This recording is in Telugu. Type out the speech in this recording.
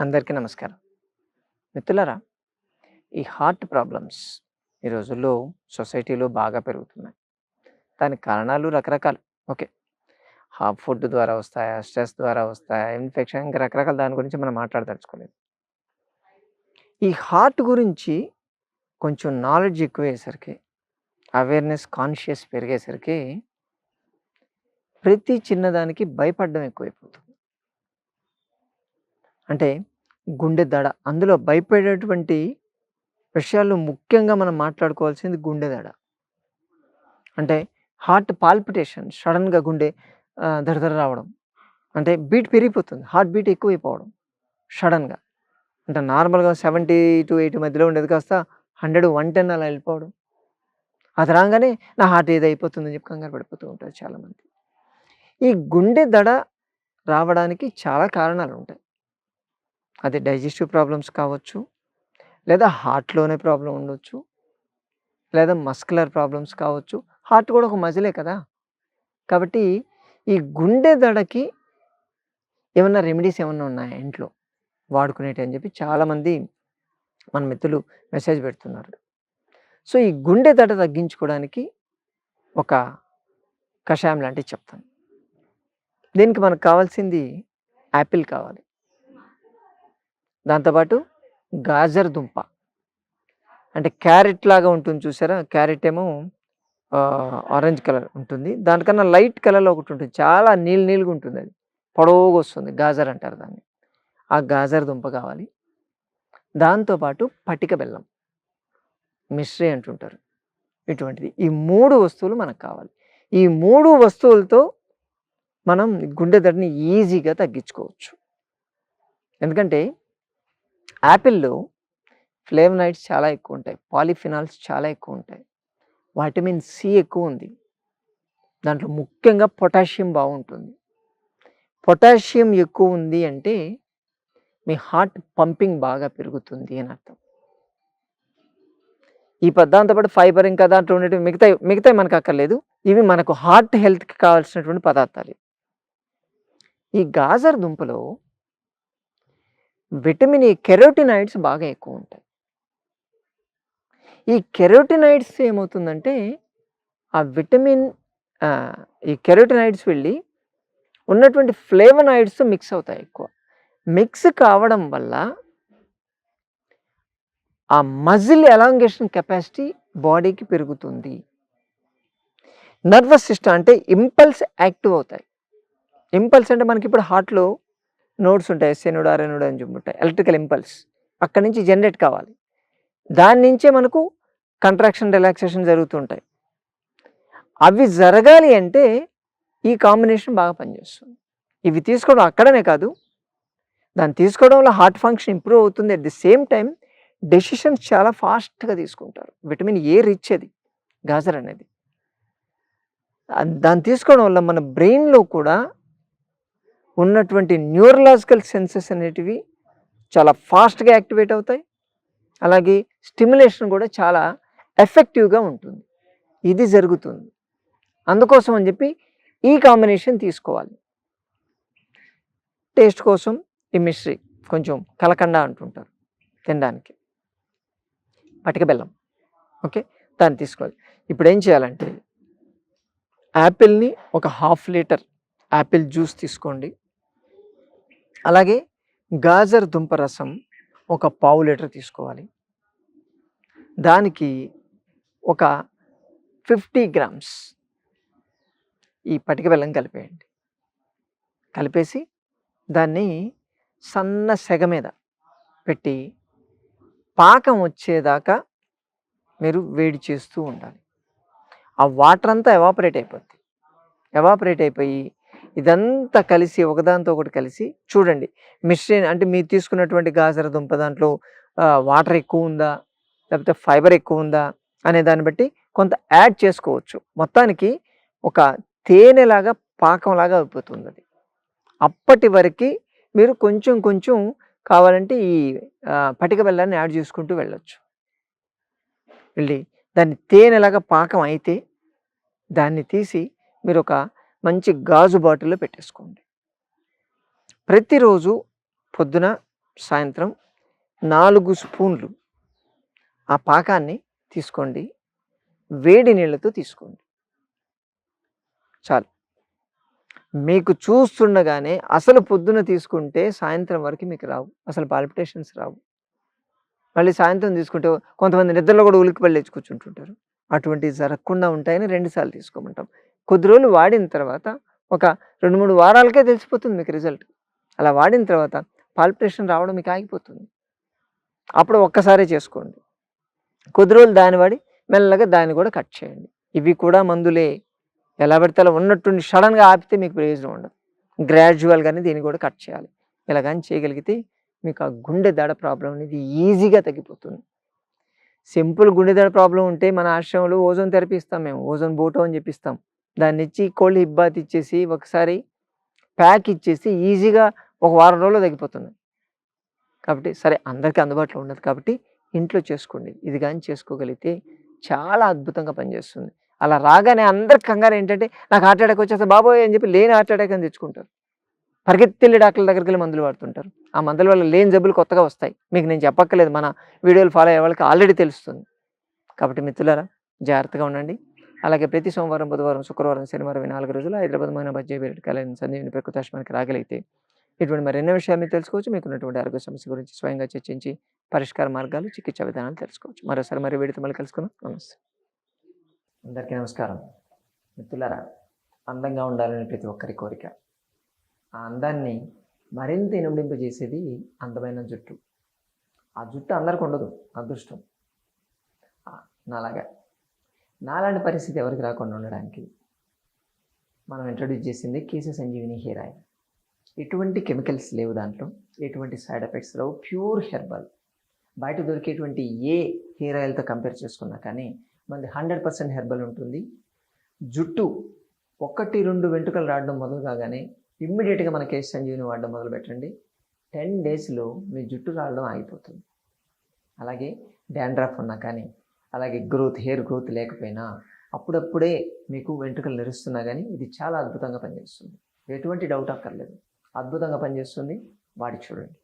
అందరికీ నమస్కారం. మిత్రులరా ఈ హార్ట్ ప్రాబ్లమ్స్ ఈ రోజుల్లో సొసైటీలో బాగా పెరుగుతున్నాయి. దానికి కారణాలు రకరకాలు. ఓకే. హాఫ్ ఫుడ్ ద్వారా వస్తాయా స్ట్రెస్ ద్వారా వస్తాయా ఇన్ఫెక్షన్ ఇంకా రకరకాల దాని గురించి మనం మాట్లాడదలుచుకోలేదు. ఈ హార్ట్ గురించి కొంచెం నాలెడ్జ్ ఎక్కువయ్యేసరికి అవేర్నెస్ కాన్షియస్ పెరిగేసరికి ప్రతి చిన్నదానికి భయపడడం ఎక్కువైపోతుంది. అంటే గుండె దడ. అందులో భయపడేటువంటి విషయాల్లో ముఖ్యంగా మనం మాట్లాడుకోవాల్సింది గుండె దడ. అంటే హార్ట్ పాల్పిటేషన్ సడన్గా గుండె దడదడ రావడం. అంటే బీట్ పెరిగిపోతుంది హార్ట్ బీట్ ఎక్కువైపోవడం సడన్గా. అంటే నార్మల్గా సెవెంటీ టు ఎయిటీ మధ్యలో ఉండేది కాస్త హండ్రెడ్ వన్ టెన్ అలా వెళ్ళిపోవడం. అది రాగానే నా హార్ట్ ఏది అయిపోతుందని చెప్పి కంగారు పడిపోతూ ఉంటారు చాలామంది. ఈ గుండె దడ రావడానికి చాలా కారణాలు ఉంటాయి. అది డైజెస్టివ్ ప్రాబ్లమ్స్ కావచ్చు లేదా హార్ట్లోనే ప్రాబ్లం ఉండొచ్చు లేదా మస్కులర్ ప్రాబ్లమ్స్ కావచ్చు. హార్ట్ కూడా ఒక మజిలే కదా! కాబట్టి ఈ గుండె దడకి ఏమన్నా రెమెడీస్ ఏమన్నా ఉన్నాయా ఇంట్లో? వాడుకునేటి అని చెప్పి చాలామంది మన మిత్రులు మెసేజ్ పెడుతున్నారు. సో ఈ గుండె దడ తగ్గించుకోవడానికి ఒక కషాయం లాంటివి చెప్తాను. దీనికి మనకు కావాల్సింది యాపిల్ కావాలి. దాంతోపాటు గాజర్ దుంప. అంటే క్యారెట్ లాగా ఉంటుంది చూసారా? క్యారెట్ ఏమో ఆరెంజ్ కలర్ ఉంటుంది. దానికన్నా లైట్ కలర్లో ఒకటి ఉంటుంది. చాలా నీళ్ళు నీళ్ళుగా ఉంటుంది అది. పొడవుగా వస్తుంది. గాజర్ అంటారు దాన్ని. ఆ గాజర్ దుంప కావాలి. దాంతోపాటు పటిక బెల్లం. మిశ్రీ అంటుంటారు. ఇటువంటిది. ఈ మూడు వస్తువులు మనకు కావాలి. ఈ మూడు వస్తువులతో మనం గుండె దడిని ఈజీగా తగ్గించుకోవచ్చు. ఎందుకంటే యాపిల్లో ఫ్లేవనైడ్స్ చాలా ఎక్కువ ఉంటాయి పాలిఫినాల్స్ చాలా ఎక్కువ ఉంటాయి వైటమిన్ సి ఎక్కువ ఉంది దాంట్లో ముఖ్యంగా పొటాషియం బాగుంటుంది పొటాషియం ఎక్కువ ఉంది అంటే మీ హార్ట్ పంపింగ్ బాగా పెరుగుతుంది అని అర్థం. ఈ పదార్థంతో పాటు ఫైబర్ ఇంకా దాంట్లో ఉండేవి మిగతా మిగతా మనకు అక్కర్లేదు. ఇవి మనకు హార్ట్ హెల్త్కి కావాల్సినటువంటి పదార్థాలు. ఈ గాజర్ దుంపలో విటమిన్ ఈ కెరోటినాయిడ్స్ బాగా ఎక్కువ ఉంటాయి. ఈ కెరోటినాయిడ్స్ ఏమవుతుందంటే ఆ విటమిన్ ఈ కెరోటినాయిడ్స్ వెళ్ళి ఉన్నటువంటి ఫ్లేవనాయిడ్స్ మిక్స్ అవుతాయి ఎక్కువ. మిక్స్ కావడం వల్ల ఆ మజిల్ ఎలాంగేషన్ కెపాసిటీ బాడీకి పెరుగుతుంది. నర్వస్ సిస్టమ్ అంటే ఇంపల్స్ యాక్టివ్ అవుతాయి. ఇంపల్స్ అంటే మనకి ఇప్పుడు హార్ట్లో నోడ్స్ ఉంటాయి. ఎస్ఎనుడు ఆర్ఎనుడు అని చెప్పి ఉంటాయి. ఎలక్ట్రికల్ ఇంపల్స్ అక్కడి నుంచి జనరేట్ కావాలి. దాని నుంచే మనకు కంట్రాక్షన్ రిలాక్సేషన్ జరుగుతుంటాయి అవి జరగాలి అంటే ఈ కాంబినేషన్ బాగా పనిచేస్తుంది. ఇవి తీసుకోవడం అక్కడనే కాదు. దాన్ని తీసుకోవడం వల్ల హార్ట్ ఫంక్షన్ ఇంప్రూవ్ అవుతుంది. At the same time decisions చాలా ఫాస్ట్గా తీసుకుంటారు. విటమిన్ ఏ రిచ్ అది. గాజర్ అనేది. దాన్ని తీసుకోవడం వల్ల మన బ్రెయిన్లో కూడా ఉన్నటువంటి న్యూరలాజికల్ సెన్సెస్ అనేటివి చాలా ఫాస్ట్గా యాక్టివేట్ అవుతాయి. అలాగే స్టిమ్యులేషన్ కూడా చాలా ఎఫెక్టివ్గా ఉంటుంది. ఇది జరుగుతుంది. అందుకోసం అని చెప్పి ఈ కాంబినేషన్ తీసుకోవాలి. టేస్ట్ కోసం ఈ మిశ్రీ కొంచెం కలకండ అంటుంటారు తినడానికి. పటిక బెల్లం. ఓకే? దాన్ని తీసుకోవాలి. ఇప్పుడు ఏం చేయాలంటే యాపిల్ని ఒక హాఫ్ లీటర్ యాపిల్ జ్యూస్ తీసుకోండి. అలాగే గాజర్ దుంప రసం ఒక పావు లీటర్ తీసుకోవాలి. దానికి ఒక ఫిఫ్టీ గ్రామ్స్ ఈ పటిక బెల్లం కలిపేయండి. కలిపేసి దాన్ని సన్న సెగ మీద పెట్టి పాకం వచ్చేదాకా మీరు వేడి చేస్తూ ఉండాలి. ఆ వాటర్ అంతా ఎవాపరేట్ అయిపోద్ది. ఎవాపరేట్ అయిపోయి ఇదంతా కలిసి ఒకదాంతో ఒకటి కలిసి చూడండి. మిశ్రణ అంటే మీరు తీసుకున్నటువంటి గాజర దుంప దాంట్లో వాటర్ ఎక్కువ ఉందా? లేకపోతే ఫైబర్ ఎక్కువ ఉందా? అనే దాన్ని బట్టి కొంత యాడ్ చేసుకోవచ్చు. మొత్తానికి ఒక తేనెలాగా పాకంలాగా అయిపోతుంది అది అప్పటి వరకు మీరు కొంచెం కొంచెం కావాలంటే ఈ పటిక బెల్లాన్ని యాడ్ చేసుకుంటూ వెళ్ళొచ్చు. వెళ్ళి దాన్ని తేనెలాగా పాకం అయితే దాన్ని తీసి మీరు ఒక మంచి గాజు బాటిల్లో పెట్టేసుకోండి. ప్రతిరోజు పొద్దున సాయంత్రం నాలుగు స్పూన్లు ఆ పాకాన్ని తీసుకోండి. వేడి నీళ్ళతో తీసుకోండి. చాలు. మీకు చూస్తుండగానే అసలు పొద్దున తీసుకుంటే సాయంత్రం వరకు మీకు రావు. అసలు పాల్పిటేషన్స్ రావు. మళ్ళీ సాయంత్రం తీసుకుంటే కొంతమంది నిద్రలో కూడా ఉలికి పళ్ళేసి కూర్చుంటుంటారు. అటువంటివి జరగకుండా ఉంటాయని రెండుసార్లు తీసుకోమంటాం. కొద్ది రోజులు వాడిన తర్వాత ఒక రెండు మూడు వారాలకే తెలిసిపోతుంది మీకు రిజల్ట్ అలా వాడిన తర్వాత పాల్పిటేషన్ రావడం మీకు ఆగిపోతుంది. అప్పుడు ఒక్కసారే చేసుకోండి. కొద్ది రోజులు దాన్ని వాడి మెల్లగా దాన్ని కూడా కట్ చేయండి. ఇవి కూడా మందులే. ఎలా పెడితే అలా ఉన్నట్టుండి సడన్గా ఆపితే మీకు ప్రయోజనం ఉండదు. గ్రాడ్యువల్గానే దీన్ని కూడా కట్ చేయాలి. ఇలా కానీ చేయగలిగితే మీకు ఆ గుండె దడ ప్రాబ్లం అనేది ఈజీగా తగ్గిపోతుంది. సింపుల్ గుండె దడ ప్రాబ్లం ఉంటే మన ఆశ్రమంలో ఓజోన్ థెరపీ ఇస్తాం మేము. ఓజోన్ బోటో అని చెప్పిస్తాం దాన్ని ఇచ్చి కోల్డ్ హిబ్బాత్ ఇచ్చేసి ఒకసారి ప్యాక్ ఇచ్చేసి ఈజీగా ఒక వారం రోజుల్లో తగ్గిపోతుంది. కాబట్టి సరే అందరికీ అందుబాటులో ఉండదు కాబట్టి ఇంట్లో చేసుకోండి. ఇది కానీ చేసుకోగలిగితే చాలా అద్భుతంగా పనిచేస్తుంది. అలా రాగానే అందరికి కంగారు ఏంటంటే నాకు హార్ట్ అటాక్ వచ్చేస్తే బాబోయ్ అని చెప్పి లేని హార్ట్ అటాక్ అని తెచ్చుకుంటారు. పరిగెత్తిల్లి డాక్టర్ల దగ్గరికి వెళ్ళి మందులు వాడుతుంటారు. ఆ మందుల వల్ల లేని జబ్బులు కొత్తగా వస్తాయి. మీకు నేను చెప్పక్కర్లేదు మన వీడియోలు ఫాలో అయ్యే వాళ్ళకి ఆల్రెడీ తెలుస్తుంది. కాబట్టి మిత్రులారా జాగ్రత్తగా ఉండండి. అలాగే ప్రతి సోమవారం బుధవారం శుక్రవారం శనివారం ఈ నాలుగు రోజులు హైదరాబాద్ మన బజ్జే బీరెడ్ కాలేజీ సంజీవిని ప్రకృతాశ్రమానికి రాగలిగితే ఇటువంటి మరెన్నో విషయాలు మీరు తెలుసుకోవచ్చు. మీకు ఉన్నటువంటి ఆరోగ్య సమస్య గురించి స్వయంగా చర్చించి పరిష్కార మార్గాలు చికిత్స విధానాలు తెలుసుకోవచ్చు. మరోసారి మరి వీడితో మళ్ళీ కలుసుకుందాం. నమస్తే. అందరికీ నమస్కారం. మిత్రులారా అందంగా ఉండాలని ప్రతి ఒక్కరి కోరిక. ఆ అందాన్ని మరింత ఇనుమడింపజేసేది అందమైన జుట్టు. ఆ జుట్టు అందరికి ఉండదు అదృష్టం. నాలాగా. నాలాంటి పరిస్థితి ఎవరికి రాకుండా ఉండడానికి మనం ఇంట్రడ్యూస్ చేసింది కేసీ సంజీవిని హెయిర్ ఆయిల్. ఎటువంటి కెమికల్స్ లేవు దాంట్లో ఎటువంటి సైడ్ ఎఫెక్ట్స్ లేవు ప్యూర్ హెర్బల్. బయట దొరికేటువంటి ఏ హెయిర్ ఆయిల్తో కంపేర్ చేసుకున్నా కానీ మనది హండ్రెడ్ పర్సెంట్ హెర్బల్ ఉంటుంది. జుట్టు ఒకటి రెండు వెంట్రుకలు రావడం మొదలు కాగానే ఇమ్మీడియట్గా మన కేసు సంజీవిని వాడడం మొదలు పెట్టండి. టెన్ డేస్లో మీ జుట్టు రావడం ఆగిపోతుంది. అలాగే డాండ్రఫ్ ఉన్నా కానీ అలాగే గ్రోత్ హెయిర్ గ్రోత్ లేకపోయినా అప్పుడప్పుడే మీకు వెంట్రుకలు నెరుస్తున్నా కానీ ఇది చాలా అద్భుతంగా పనిచేస్తుంది. ఎటువంటి డౌట్ అక్కర్లేదు. అద్భుతంగా పనిచేస్తుంది. వాడి చూడండి.